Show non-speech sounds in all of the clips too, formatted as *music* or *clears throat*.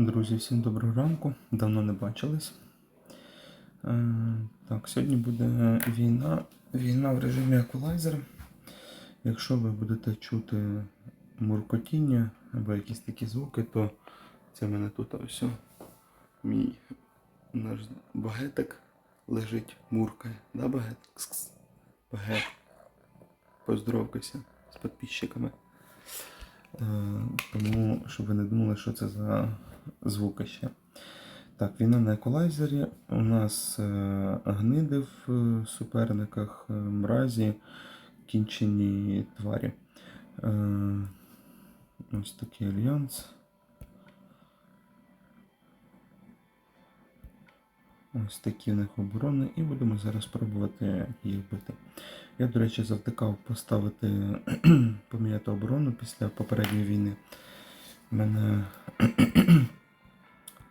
Друзі, всім доброго ранку. Давно не бачились. Е, так, сьогодні буде війна. Війна в режимі еквалайзера. Якщо ви будете чути муркотіння або якісь такі звуки, то це в мене тут ось мій наш багетик лежить, муркає. Да, багет? Кс-кс. Багет. Поздоровкайся з підписчиками. Е, Тому, щоб ви не думали, що це за звуки ще. Так, війна на еколайзері. У нас е, гниди в е, суперниках, е, мразі, кінчені тварі. Ось такий альянс. Ось такі в них оборони, і будемо зараз пробувати їх бити. Я, до речі, завтикав поставити поміняти оборону після попередньої війни. У мене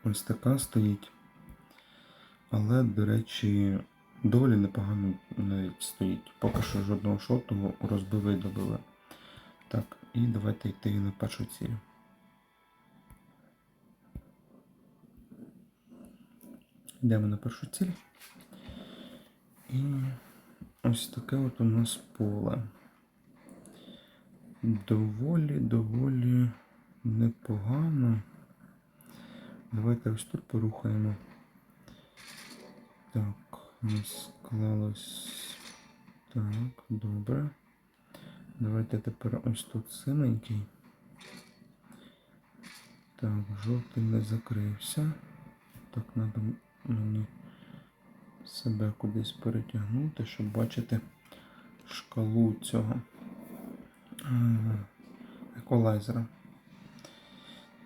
ось така стоїть. Але, до речі, доволі непогано навіть стоїть. Поки що жодного шоту розбили і добили. Так, і давайте йти на першу ціль. Йдемо на першу ціль. І ось таке от у нас поле. Доволі, доволі непогано. Давайте ось тут порухаємо. Так, у нас склалось. Так, добре. Давайте тепер ось тут синенький. Так, жовтий не закрився. Так, треба мені себе кудись перетягнути, щоб бачити шкалу цього е, еквалайзера.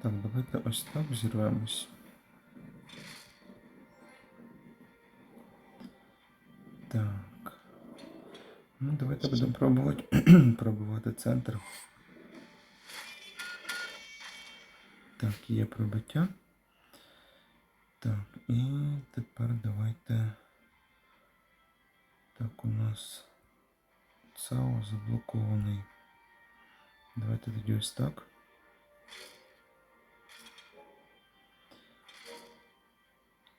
Так, давайте ось так зірвемось. Так. Ну, давайте будемо пробувати *clears throat* пробувати центр. Так, є пробиття. Так, і тепер давайте. Так, у нас ЦАО заблокований. Давайте тоді ось так.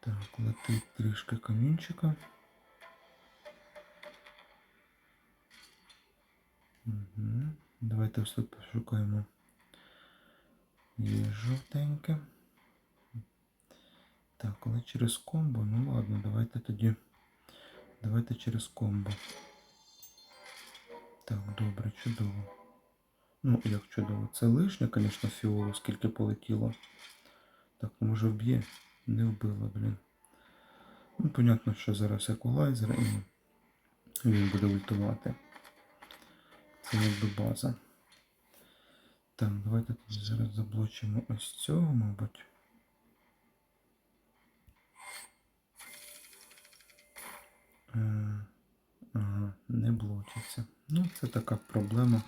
Так, летить трішки камінчика. Угу. Давайте тут пошукаємо. Є жовтеньке. Так, але через комбо, ну ладно, давайте тоді. Давайте через комбо. Так, добре, чудово. Ну, як чудово. Це лишнє, звісно, фіолу, скільки полетіло. Так, може вб'є? Не вбило, блін. Ну, понятно, що зараз еквалайзер і він буде ультувати. Це якби база. Так, давайте тоді зараз заблочимо ось цього, мабуть. Е, Ага, не блочиться. Ну, це така проблема,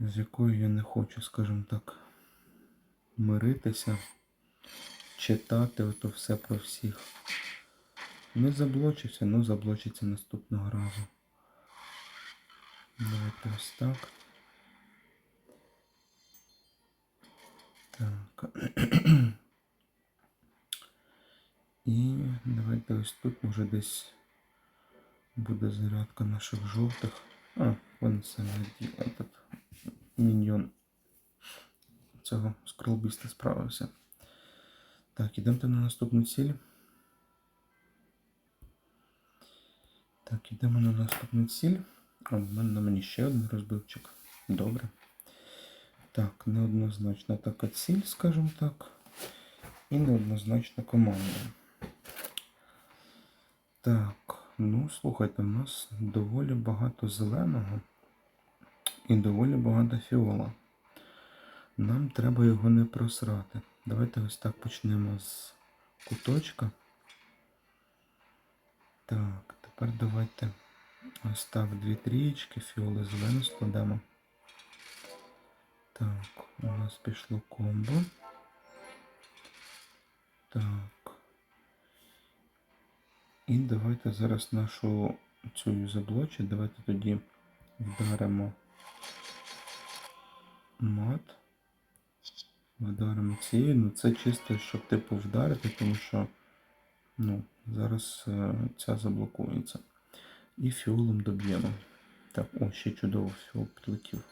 з якою я не хочу, скажімо так, миритися, читати ото все про всіх. Не заблочиться, ну заблочиться наступного разу. Давайте ось так. Так. І давайте ось тут може десь буде зарядка наших жовтих. А, вон це этот міньйон цього скролбіста справився. Так, ідемо на наступну ціль. Так, ідемо на наступну ціль. А в мене на мені ще один розбивчик. Добре. Так, неоднозначна така ціль, скажімо так. І неоднозначна команда. Так, ну слухайте, у нас доволі багато зеленого і доволі багато фіола. Нам треба його не просрати. Давайте ось так почнемо з куточка. Так, тепер давайте ось так дві трієчки, фіоли зелену складемо. Так, у нас пішло комбо. Так. І давайте зараз нашу цю заблочить. Давайте тоді вдаримо мат. Вдаримо цією, ну це чисто, щоб типу вдарити, тому що ну, зараз е, ця заблокується. І фіолом доб'ємо. Так, о, ще чудово фіол підлетів.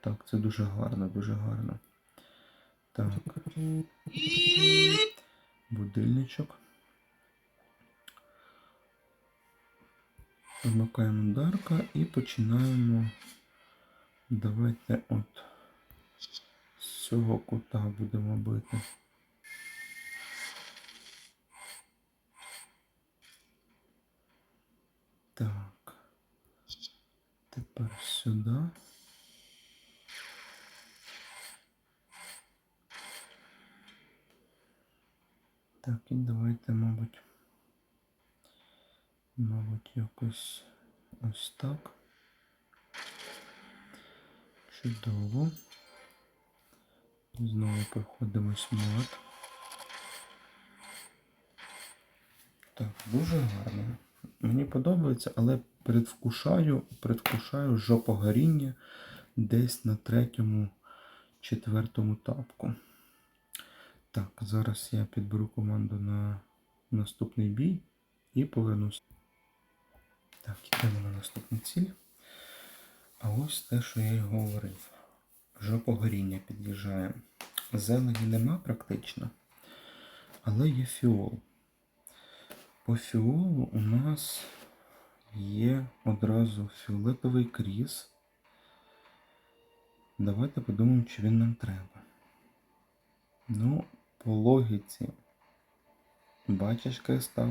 Так, це дуже гарно, дуже гарно. Так. Будильничок. Вмикаємо Дарка і починаємо. Давайте от з цього кута будемо бити. Так. Тепер сюди. Так, і давайте, мабуть, мабуть, якось ось так. Чудово. Знову проходимось мат. Так, дуже гарно. Мені подобається, але предвкушаю, предвкушаю жопогоріння десь на третьому, четвертому тапку. Так, зараз я підберу команду на наступний бій і повернусь. Так, йдемо на наступну ціль. А ось те, що я й говорив. Жопогоріння під'їжджає. Зелені нема практично, але є фіол. По фіолу у нас є одразу фіолетовий кріс. Давайте подумаємо, чи він нам треба. Ну, по логіці. Бачиш кристал,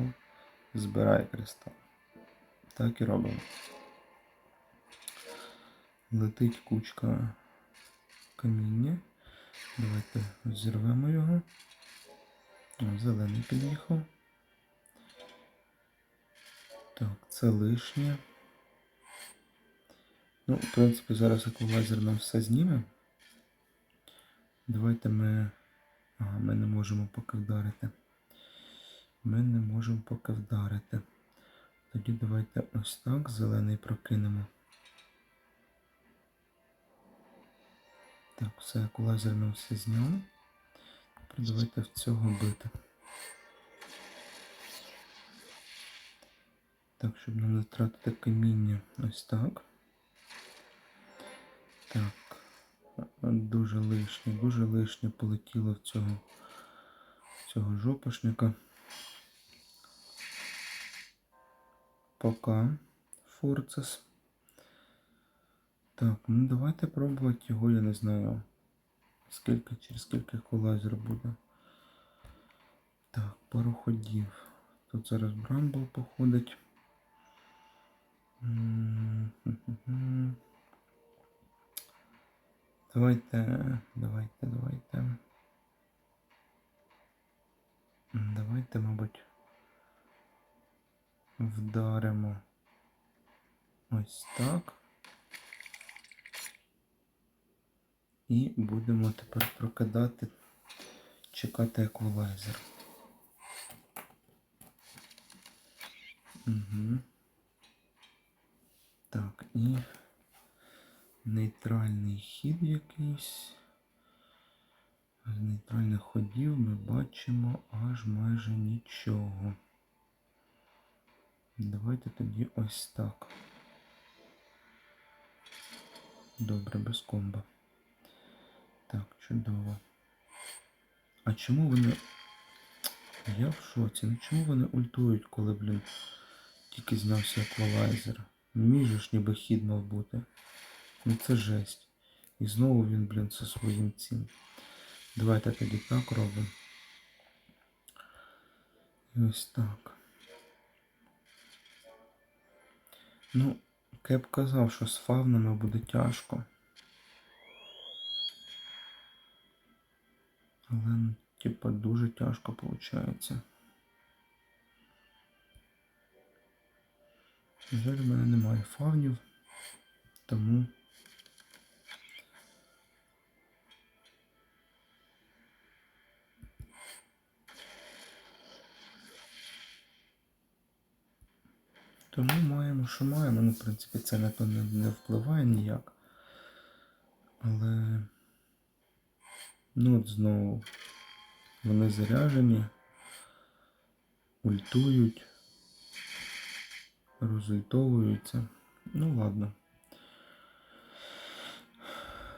збирай кристал. Так і робимо. Летить кучка каміння. Давайте зірвемо його. Зелений під'їхав. Так, це лишнє. Ну, в принципі, зараз еквалайзер нам все зніме. Давайте ми. Ага, ми не можемо поки вдарити. Ми не можемо поки вдарити. Тоді давайте ось так зелений прокинемо. Так, все, еквалайзер нам все зняв. Тепер давайте в цього бити. Так, щоб нам не втратити каміння. Ось так. Так. Дуже лишнє, дуже лишнє полетіло в цього, в цього жопошника. Пока. Форцес. Так, ну давайте пробувати його, я не знаю. Скільки, через скільки колайзер буде. Так, пару ходів. Тут зараз Брамбл походить. Давайте, давайте, давайте. Давайте, мабуть, вдаримо ось так. І будемо тепер прокидати, чекати еквалайзер. Угу. Так, і нейтральний хід якийсь. З нейтральних ходів ми бачимо аж майже нічого. Давайте тоді ось так. Добре, без комба. Чудово. А чому вони. Я в шоці. Ну чому вони ультують, коли, блін, тільки знявся еквалайзер? Мій ж ніби хід мав бути. Ну це жесть. І знову він, блін, зі своїм цим. Давайте тоді так робимо. І ось так. Ну, Кеп казав, що з фавнами буде тяжко. Але, типа, дуже тяжко виходить. Жаль, в мене немає фавнів, тому. Тому маємо, що маємо. Ну, в принципі, це на не, не впливає ніяк. Але. Ну от знову вони заряжені, ультують, розультовуються. Ну ладно.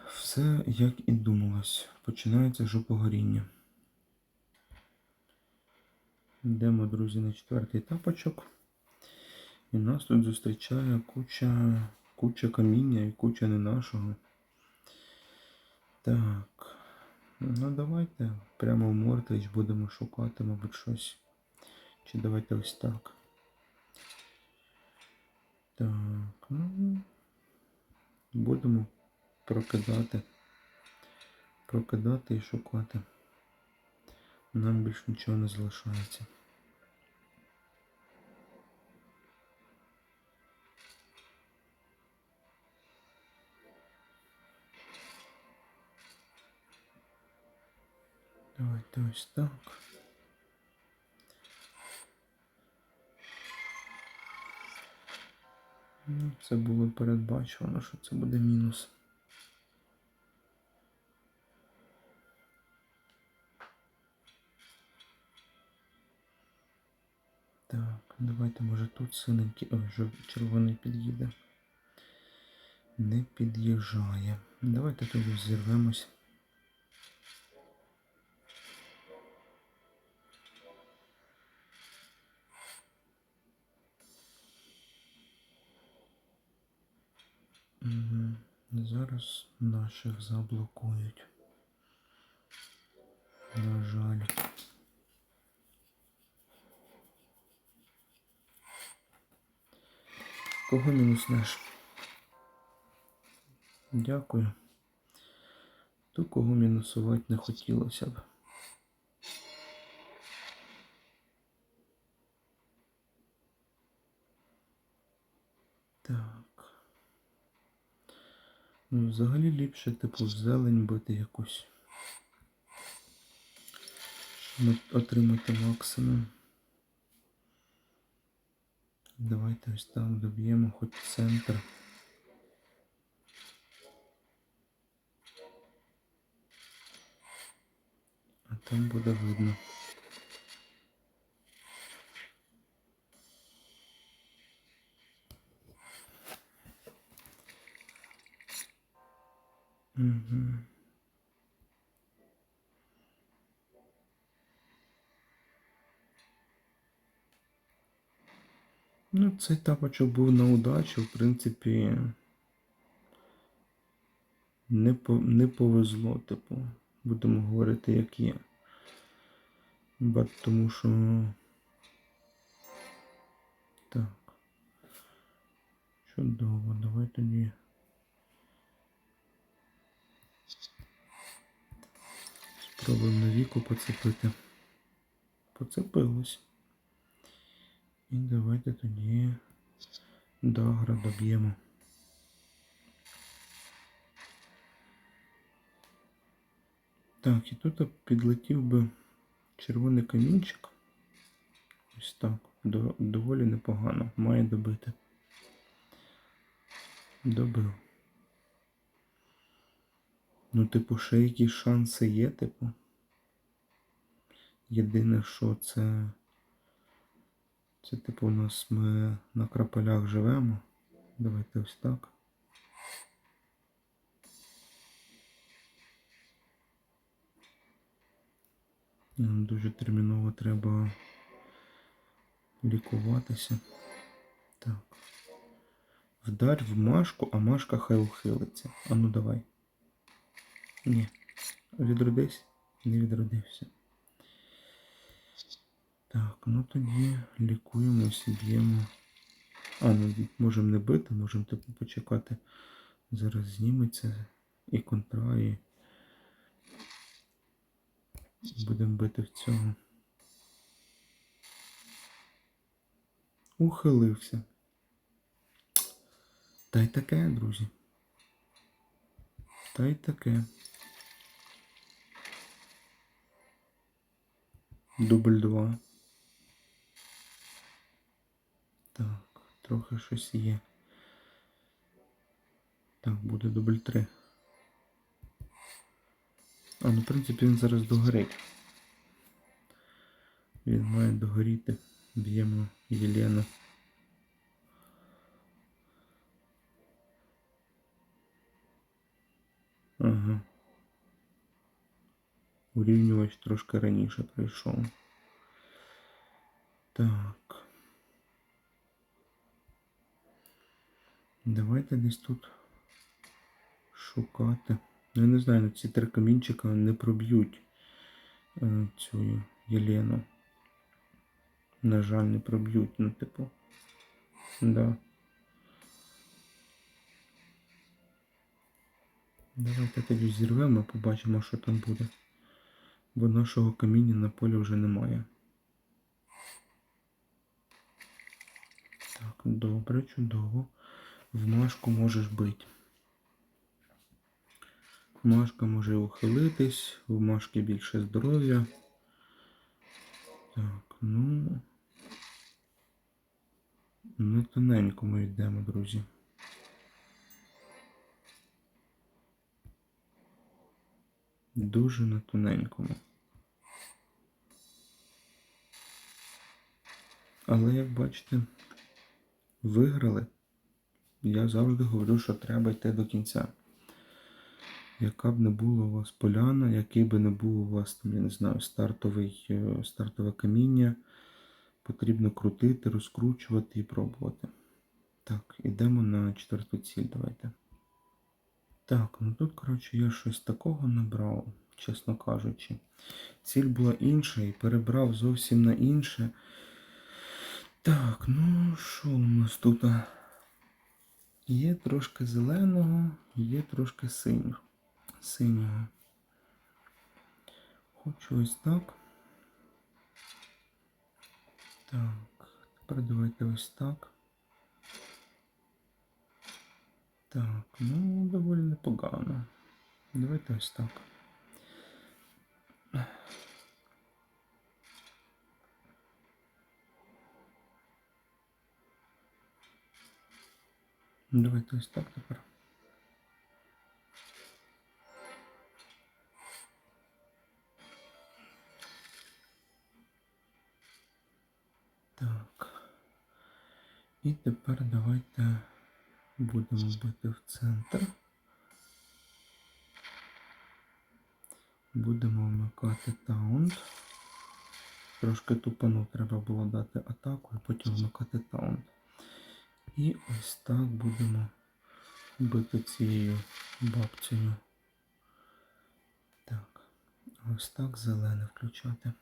Все як і думалось. Починається жопогоріння. Йдемо, друзі, на четвертий тапочок. І нас тут зустрічає куча, куча каміння і куча не нашого. Так. Ну давайте прямо в мортич будемо шукати, мабуть, щось. Чи давайте ось так. Так, ну. Будемо прокидати. Прокидати і шукати. Нам більше нічого не залишається. Давайте ось так. Ну, це було передбачено, що це буде мінус. Так, давайте, може тут синенький, ой, червоний під'їде. Не під'їжджає. Давайте тут зірвемось. Зараз наших заблокують. На жаль. Кого мінуснеш? Дякую. То кого мінусувати не хотілося б. Ну, взагалі ліпше, типу, зелень бити якусь. Щоб отримати максимум. Давайте ось там доб'ємо хоч центр. А там буде видно. Угу. Ну, цей тапочок був на удачу, в принципі. Не, по, не повезло, типу. Будемо говорити, як є. Бат, тому що. Так. Чудово, давай тоді. Спробуємо на віку поцепити. Поцепилось. І давайте тоді дагра доб'ємо. Так, і тут підлетів би червоний камінчик. Ось так. До- доволі непогано. Має добити. Добив. Ну, типу, ще якісь шанси є, типу. Єдине, що це. Це, типу, у нас ми на крапелях живемо. Давайте ось так. Нам дуже терміново треба лікуватися. Так. Вдарь в Машку, а Машка хай ухилиться. А ну давай. Ні. Відродись? Не відродився. Так, ну тоді лікуємося, б'ємо. А, ну можемо не бити, можемо типу почекати. Зараз зніметься і контра, і будемо бити в цього. Ухилився. Та й таке, друзі. Та й таке. Дубль 2. Так, трохи щось є. Так, буде дубль 3. А, ну, в принципі, він зараз догорить. Він має догоріти. Б'ємо Єлену. Ага. Урівнювач трошки раніше прийшов. Так. Давайте десь тут шукати. Ну, я не знаю, ну, ці три камінчика не проб'ють е, цю Єлену. На жаль, не проб'ють, ну, типу. Да. Давайте тоді зірвемо, побачимо, що там буде. Бо нашого каміння на полі вже немає. Так, добре, чудово. В Машку можеш бити. Машка може ухилитись, в Машки більше здоров'я. Так, ну. На тоненько ми йдемо, друзі. Дуже на тоненькому. Але як бачите, виграли. Я завжди говорю, що треба йти до кінця. Яка б не була у вас поляна, який би не був у вас там, я не знаю, стартовий, е, стартове каміння, потрібно крутити, розкручувати і пробувати. Так, ідемо на четверту ціль, давайте. Так, ну тут, коротше, я щось такого набрав, чесно кажучи. Ціль була інша і перебрав зовсім на інше. Так, ну що у нас тут? Є трошки зеленого, є трошки синього. Синього. Хочу ось так. Так, тепер давайте ось так. Так, ну доволі непогано. Давайте ось так. Давайте ось так тепер. Так. І тепер давайте будемо бити в центр. Будемо вмикати таунт. Трошки тупану треба було дати атаку і потім вмикати таунт. І ось так будемо бити цією бабцею. Так, ось так зелене включати.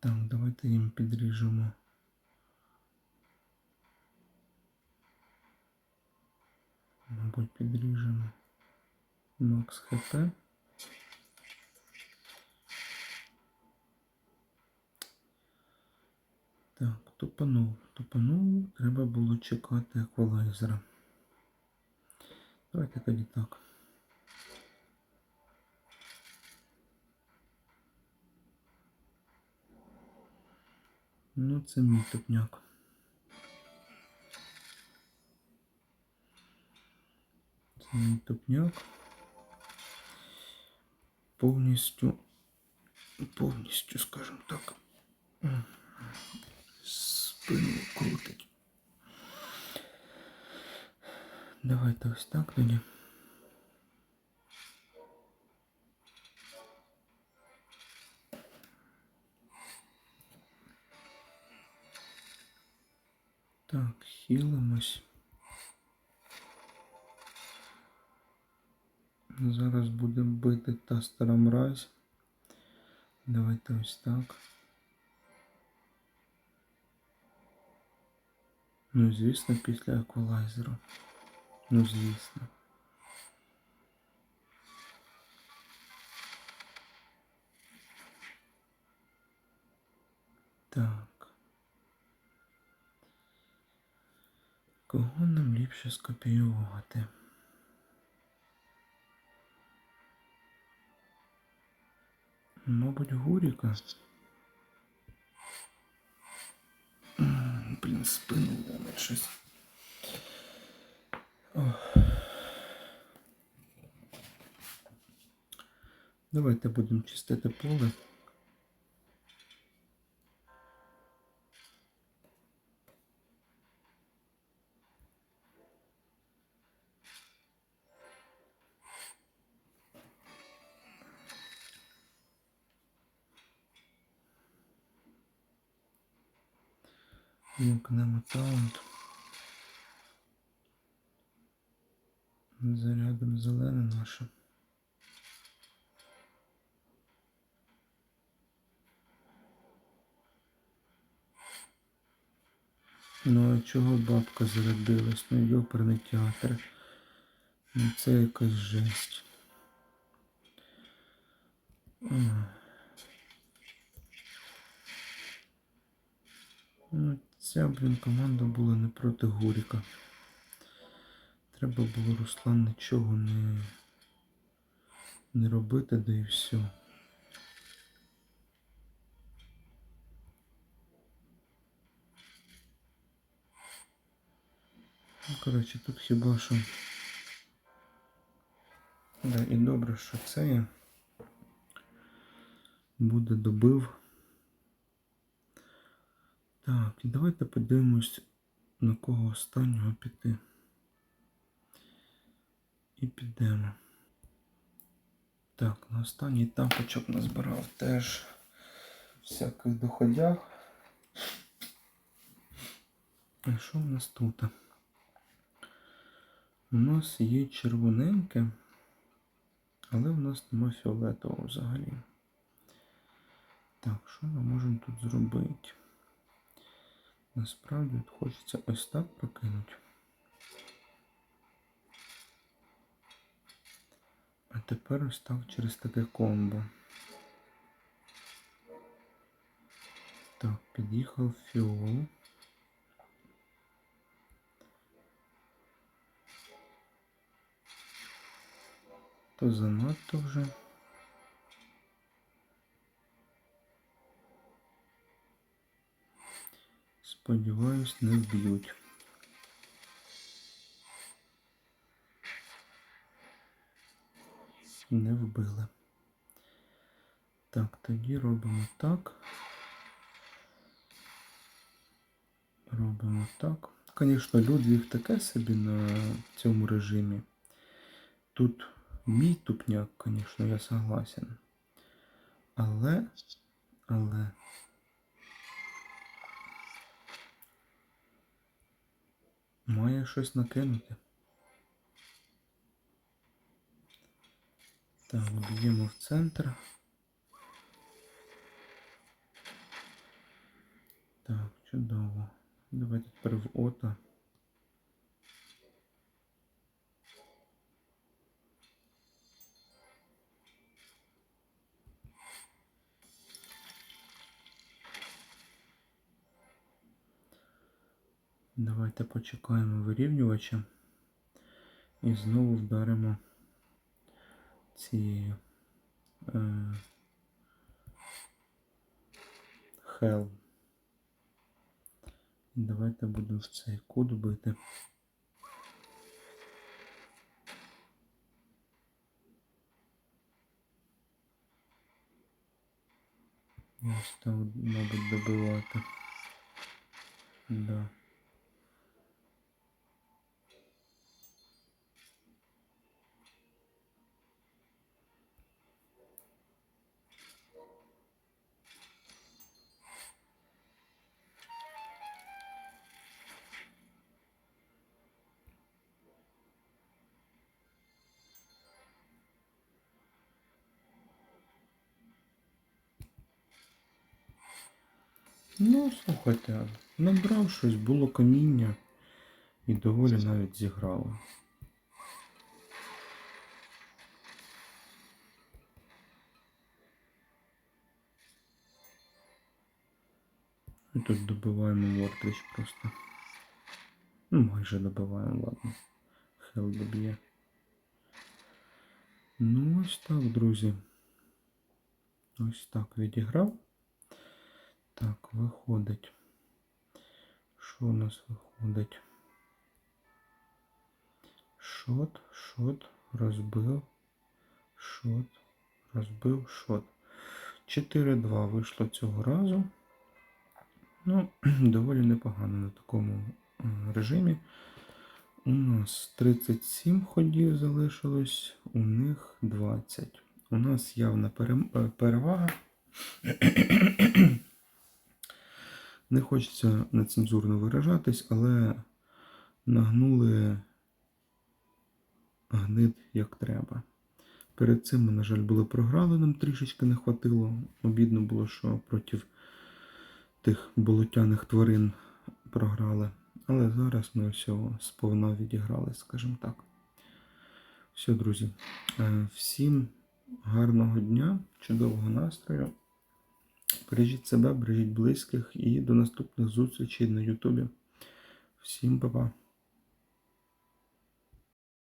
Так, давайте їм підріжемо. Мабуть, підріжемо Макс Так, тупанув, тупанув, треба було чекати еквалайзера. Давайте тоді так. Ну, це мій тупняк. Це мій тупняк. Повністю, повністю, скажімо так, спину крутить. Давайте ось так тоді. Так, хілимось. Зараз будемо бити та стара мразь. Давайте ось так. Ну, звісно, після еквалайзеру. Ну, звісно. Так. Кого нам ліпше скопіювати? Мабуть, Гуріка. Блін, спину ломить щось. Ох. Давайте будемо чистити поле. Вімкнемо таунт. Зарядом зелене наше. Ну а чого бабка зарядилась? Ну йоперний театр. Ну це якась жесть. Ну, ця, блін, команда була не проти Гуріка. Треба було Руслан нічого не, не робити, да і все. Ну, коротше, тут хіба що. Да, і добре, що це я буде добив. Так, і давайте подивимось, на кого останнього піти. І підемо. Так, на останній тапочок назбирав теж всяких доходях. А що в нас тут? У нас є червоненьке, але в нас нема фіолетового взагалі. Так, що ми можемо тут зробити? Насправді от хочеться ось так прокинути. А тепер ось так через таке комбо. Так, під'їхав фіол. То занадто вже. Сподіваюсь, не вб'ють. Не вбили. Так, тоді робимо так. Робимо так. Звісно, Людвіг таке собі на цьому режимі. Тут мій тупняк, звісно, я согласен. Але, але. Має щось накинути. Так, б'ємо в центр. Так, чудово. Давайте тепер в ота. Давайте почекаємо вирівнювача і знову вдаримо цією е, Hell. Давайте будемо в цей кут бити. Ось так, мабуть, добивати. Да. Ну, слухайте, набрав щось, було каміння і доволі навіть зіграло. І тут добиваємо Вортрич просто. Ну, майже добиваємо, ладно. Хел доб'є. Ну, ось так, друзі. Ось так відіграв. Так, виходить. Що у нас виходить? Шот, шот, розбив, шот, розбив, шот. 4-2 вийшло цього разу. Ну, *clears throat* доволі непогано на такому е, режимі. У нас 37 ходів залишилось, у них 20. У нас явна е, перевага. *clears throat* *clears throat* Не хочеться нецензурно виражатись, але нагнули гнид як треба. Перед цим ми, на жаль, були програли, нам трішечки не хватило. Обідно було, що проти тих болотяних тварин програли. Але зараз ми всього сповна відіграли, скажімо так. Все, друзі. е, Всім гарного дня, чудового настрою. Бережіть себе, бережіть близьких і до наступних зустрічей на Ютубі. Всім па-па.